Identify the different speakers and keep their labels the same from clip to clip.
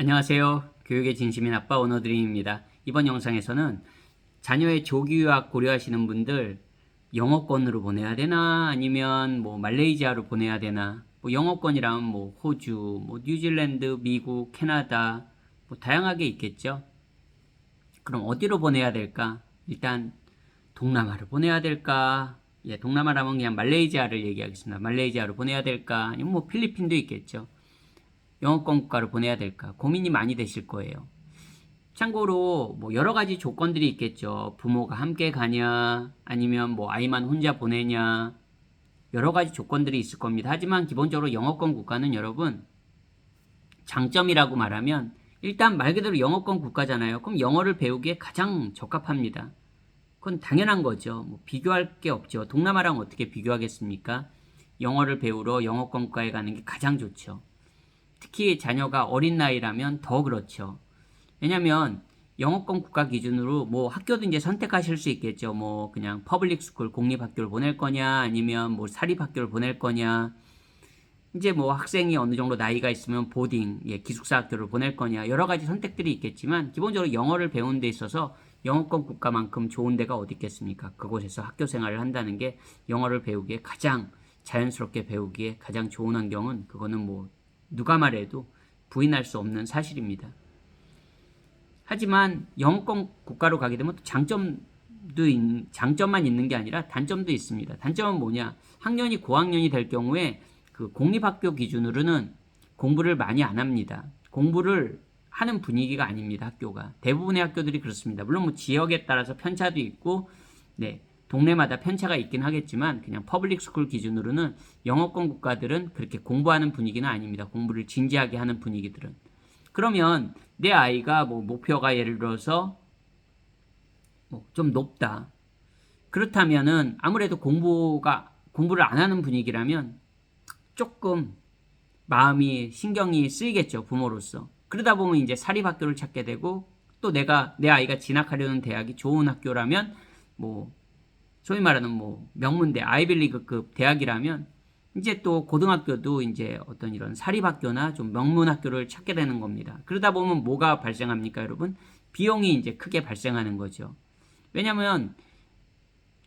Speaker 1: 안녕하세요. 교육의 진심인 아빠 오너드림입니다. 이번 영상에서는 자녀의 조기 유학 고려하시는 분들 영어권으로 보내야 되나 아니면 뭐 말레이시아로 보내야 되나 뭐 영어권이라면 뭐 호주, 뭐 뉴질랜드, 미국, 캐나다 뭐 다양하게 있겠죠. 그럼 어디로 보내야 될까? 일단 동남아로 보내야 될까? 예, 동남아라면 그냥 말레이시아를 얘기하겠습니다. 말레이시아로 보내야 될까? 아니면 뭐 필리핀도 있겠죠. 영어권 국가로 보내야 될까 고민이 많이 되실 거예요. 참고로 뭐 여러 가지 조건들이 있겠죠. 부모가 함께 가냐, 아니면 뭐 아이만 혼자 보내냐, 여러 가지 조건들이 있을 겁니다. 하지만 기본적으로 영어권 국가는 여러분 장점이라고 말하면 일단 말 그대로 영어권 국가잖아요. 그럼 영어를 배우기에 가장 적합합니다. 그건 당연한 거죠. 뭐 비교할 게 없죠. 동남아랑 어떻게 비교하겠습니까? 영어를 배우러 영어권 국가에 가는 게 가장 좋죠. 특히 자녀가 어린 나이라면 더 그렇죠. 왜냐면 영어권 국가 기준으로 뭐 학교도 이제 선택하실 수 있겠죠. 뭐 그냥 퍼블릭 스쿨 공립 학교를 보낼 거냐 아니면 뭐 사립 학교를 보낼 거냐. 이제 뭐 학생이 어느 정도 나이가 있으면 보딩, 예, 기숙사 학교를 보낼 거냐 여러 가지 선택들이 있겠지만 기본적으로 영어를 배우는 데 있어서 영어권 국가만큼 좋은 데가 어디 있겠습니까? 그곳에서 학교 생활을 한다는 게 영어를 배우기에 가장 자연스럽게 배우기에 가장 좋은 환경은 그거는 뭐 누가 말해도 부인할 수 없는 사실입니다. 하지만 영어권 국가로 가게 되면 또 장점도 있, 장점만 있는 게 아니라 단점도 있습니다. 단점은 뭐냐? 학년이 고학년이 될 경우에 그 공립학교 기준으로는 공부를 많이 안 합니다. 공부를 하는 분위기가 아닙니다. 학교가 대부분의 학교들이 그렇습니다. 물론 뭐 지역에 따라서 편차도 있고, 네 동네마다 편차가 있긴 하겠지만 그냥 퍼블릭 스쿨 기준으로는 영어권 국가들은 그렇게 공부하는 분위기는 아닙니다. 공부를 진지하게 하는 분위기들은. 그러면 내 아이가 뭐 목표가 예를 들어서 뭐 좀 높다. 그렇다면은 아무래도 공부가 공부를 안 하는 분위기라면 조금 마음이 신경이 쓰이겠죠 부모로서. 그러다 보면 이제 사립학교를 찾게 되고 또 내가 내 아이가 진학하려는 대학이 좋은 학교라면 뭐 소위 말하는 뭐 명문대 아이빌리그급 대학이라면 이제 또 고등학교도 이제 어떤 이런 사립학교나 좀 명문학교를 찾게 되는 겁니다. 그러다 보면 뭐가 발생합니까, 여러분? 비용이 이제 크게 발생하는 거죠. 왜냐하면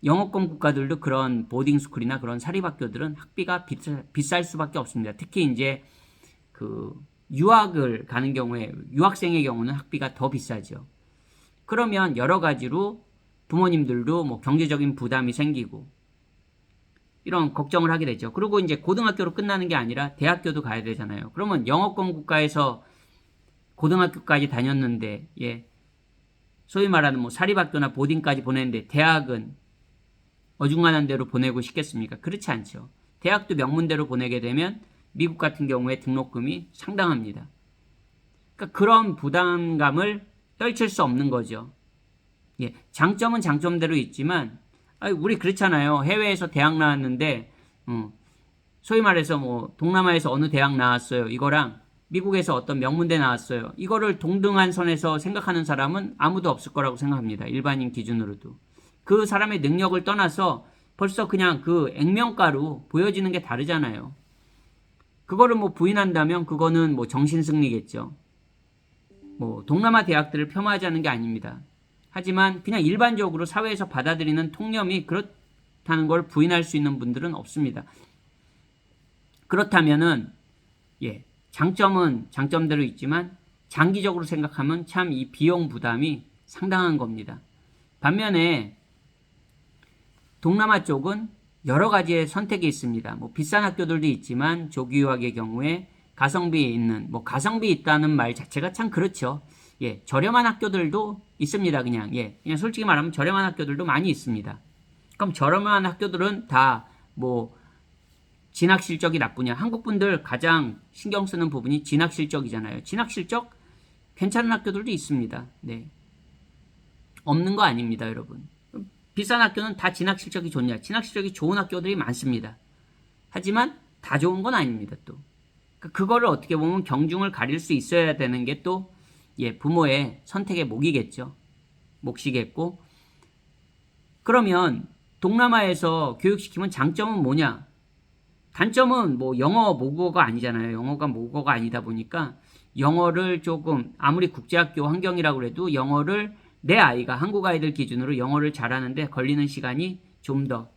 Speaker 1: 영어권 국가들도 그런 보딩 스쿨이나 그런 사립학교들은 학비가 비쌀, 비쌀 수밖에 없습니다. 특히 이제 그 유학을 가는 경우에 유학생의 경우는 학비가 더 비싸죠. 그러면 여러 가지로 부모님들도 뭐 경제적인 부담이 생기고 이런 걱정을 하게 되죠. 그리고 이제 고등학교로 끝나는 게 아니라 대학교도 가야 되잖아요. 그러면 영어권 국가에서 고등학교까지 다녔는데 예. 소위 말하는 뭐 사립학교나 보딩까지 보냈는데 대학은 어중간한 대로 보내고 싶겠습니까? 그렇지 않죠. 대학도 명문대로 보내게 되면 미국 같은 경우에 등록금이 상당합니다. 그러니까 그런 부담감을 떨칠 수 없는 거죠. 예, 장점은 장점대로 있지만 아니, 우리 그렇잖아요. 해외에서 대학 나왔는데 어, 소위 말해서 뭐 동남아에서 어느 대학 나왔어요. 이거랑 미국에서 어떤 명문대 나왔어요. 이거를 동등한 선에서 생각하는 사람은 아무도 없을 거라고 생각합니다. 일반인 기준으로도. 그 사람의 능력을 떠나서 벌써 그냥 그 액면가로 보여지는 게 다르잖아요. 그거를 뭐 부인한다면 그거는 뭐 정신승리겠죠. 뭐 동남아 대학들을 폄하하자는 게 아닙니다. 하지만 그냥 일반적으로 사회에서 받아들이는 통념이 그렇다는 걸 부인할 수 있는 분들은 없습니다. 그렇다면은 예, 장점은 장점대로 있지만 장기적으로 생각하면 참 이 비용 부담이 상당한 겁니다. 반면에 동남아 쪽은 여러 가지의 선택이 있습니다. 뭐 비싼 학교들도 있지만 조기 유학의 경우에 가성비 있는 뭐 가성비 있다는 말 자체가 참 그렇죠. 예, 저렴한 학교들도 있습니다. 그냥 예, 그냥 솔직히 말하면 저렴한 학교들도 많이 있습니다. 그럼 저렴한 학교들은 다 뭐 진학 실적이 나쁘냐? 한국 분들 가장 신경 쓰는 부분이 진학 실적이잖아요. 진학 실적 괜찮은 학교들도 있습니다. 네, 없는 거 아닙니다, 여러분. 비싼 학교는 다 진학 실적이 좋냐? 진학 실적이 좋은 학교들이 많습니다. 하지만 다 좋은 건 아닙니다, 또. 그러니까 그거를 어떻게 보면 경중을 가릴 수 있어야 되는 게 또, 예, 부모의 선택의 목이겠죠. 몫이겠고. 그러면 동남아에서 교육시키면 장점은 뭐냐? 단점은 뭐 영어 모국어가 아니잖아요. 영어가 모국어가 아니다 보니까 영어를 조금 아무리 국제학교 환경이라고 해도 영어를 내 아이가 한국 아이들 기준으로 영어를 잘하는데 걸리는 시간이 좀 더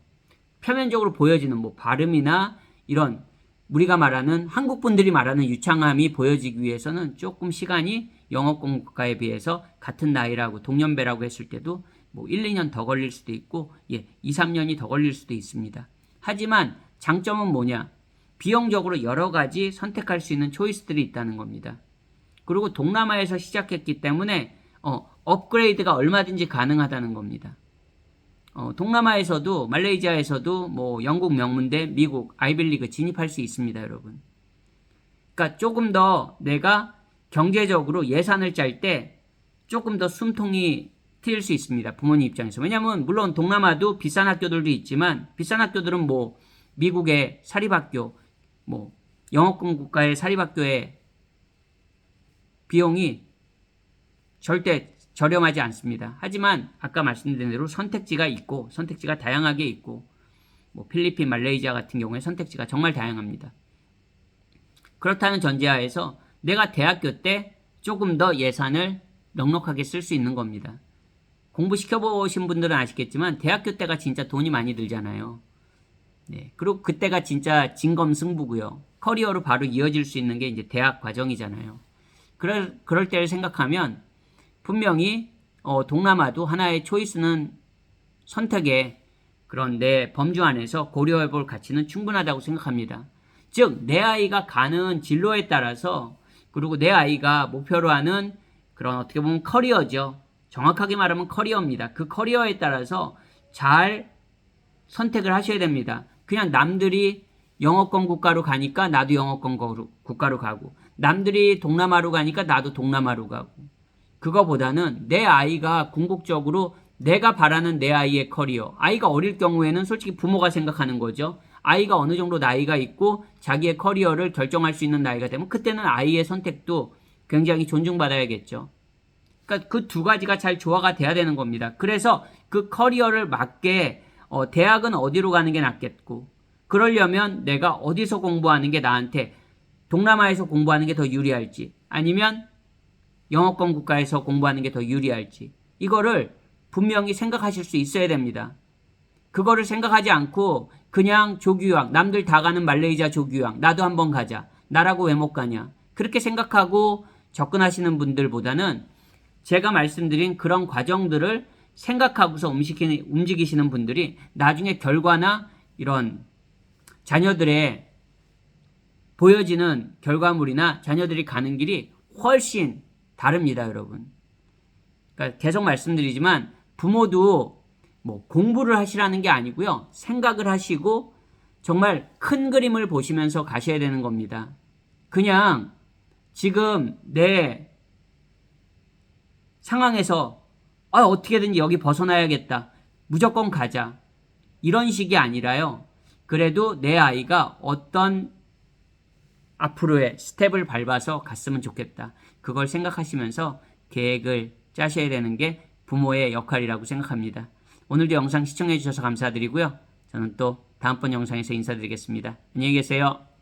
Speaker 1: 표면적으로 보여지는 뭐 발음이나 이런 우리가 말하는 한국 분들이 말하는 유창함이 보여지기 위해서는 조금 시간이 영어 공부과에 비해서 같은 나이라고 동년배라고 했을 때도 뭐 1, 2년 더 걸릴 수도 있고 예, 2, 3년이 더 걸릴 수도 있습니다. 하지만 장점은 뭐냐? 비용적으로 여러 가지 선택할 수 있는 초이스들이 있다는 겁니다. 그리고 동남아에서 시작했기 때문에 어, 업그레이드가 얼마든지 가능하다는 겁니다. 어, 동남아에서도 말레이시아에서도 뭐 영국 명문대, 미국 아이빌리그 진입할 수 있습니다, 여러분. 그러니까 조금 더 내가 경제적으로 예산을 짤 때 조금 더 숨통이 트일 수 있습니다. 부모님 입장에서. 왜냐하면 물론 동남아도 비싼 학교들도 있지만 비싼 학교들은 뭐 미국의 사립학교, 뭐 영어권 국가의 사립학교의 비용이 절대 저렴하지 않습니다. 하지만 아까 말씀드린 대로 선택지가 있고 선택지가 다양하게 있고 뭐 필리핀, 말레이시아 같은 경우에 선택지가 정말 다양합니다. 그렇다는 전제하에서 내가 대학교 때 조금 더 예산을 넉넉하게 쓸 수 있는 겁니다. 공부 시켜 보신 분들은 아시겠지만 대학교 때가 진짜 돈이 많이 들잖아요. 네. 그리고 그때가 진짜 진검승부고요. 커리어로 바로 이어질 수 있는 게 이제 대학 과정이잖아요. 그럴, 그럴 때를 생각하면 분명히 어, 동남아도 하나의 초이스는 선택의 그런 내 범주 안에서 고려해 볼 가치는 충분하다고 생각합니다. 즉, 내 아이가 가는 진로에 따라서 그리고 내 아이가 목표로 하는 그런 어떻게 보면 커리어죠. 정확하게 말하면 커리어입니다. 그 커리어에 따라서 잘 선택을 하셔야 됩니다. 그냥 남들이 영어권 국가로 가니까 나도 영어권 국가로 가고 남들이 동남아로 가니까 나도 동남아로 가고 그거보다는 내 아이가 궁극적으로 내가 바라는 내 아이의 커리어 아이가 어릴 경우에는 솔직히 부모가 생각하는 거죠. 아이가 어느 정도 나이가 있고 자기의 커리어를 결정할 수 있는 나이가 되면 그때는 아이의 선택도 굉장히 존중받아야겠죠. 그러니까 그 두 가지가 잘 조화가 돼야 되는 겁니다. 그래서 그 커리어를 맞게 어, 대학은 어디로 가는 게 낫겠고 그러려면 내가 어디서 공부하는 게 나한테 동남아에서 공부하는 게 더 유리할지 아니면 영어권 국가에서 공부하는 게 더 유리할지. 이거를 분명히 생각하실 수 있어야 됩니다. 그거를 생각하지 않고 그냥 조규학 남들 다 가는 말레이시아 조규학 나도 한번 가자. 나라고 왜 못 가냐? 그렇게 생각하고 접근하시는 분들보다는 제가 말씀드린 그런 과정들을 생각하고서 움직이시는 분들이 나중에 결과나 이런 자녀들의 보여지는 결과물이나 자녀들이 가는 길이 훨씬 다릅니다, 여러분. 그러니까 계속 말씀드리지만 부모도 뭐 공부를 하시라는 게 아니고요. 생각을 하시고 정말 큰 그림을 보시면서 가셔야 되는 겁니다. 그냥 지금 내 상황에서 아, 어떻게든 여기 벗어나야겠다. 무조건 가자. 이런 식이 아니라요. 그래도 내 아이가 어떤 앞으로의 스텝을 밟아서 갔으면 좋겠다. 그걸 생각하시면서 계획을 짜셔야 되는 게 부모의 역할이라고 생각합니다. 오늘도 영상 시청해 주셔서 감사드리고요. 저는 또 다음번 영상에서 인사드리겠습니다. 안녕히 계세요.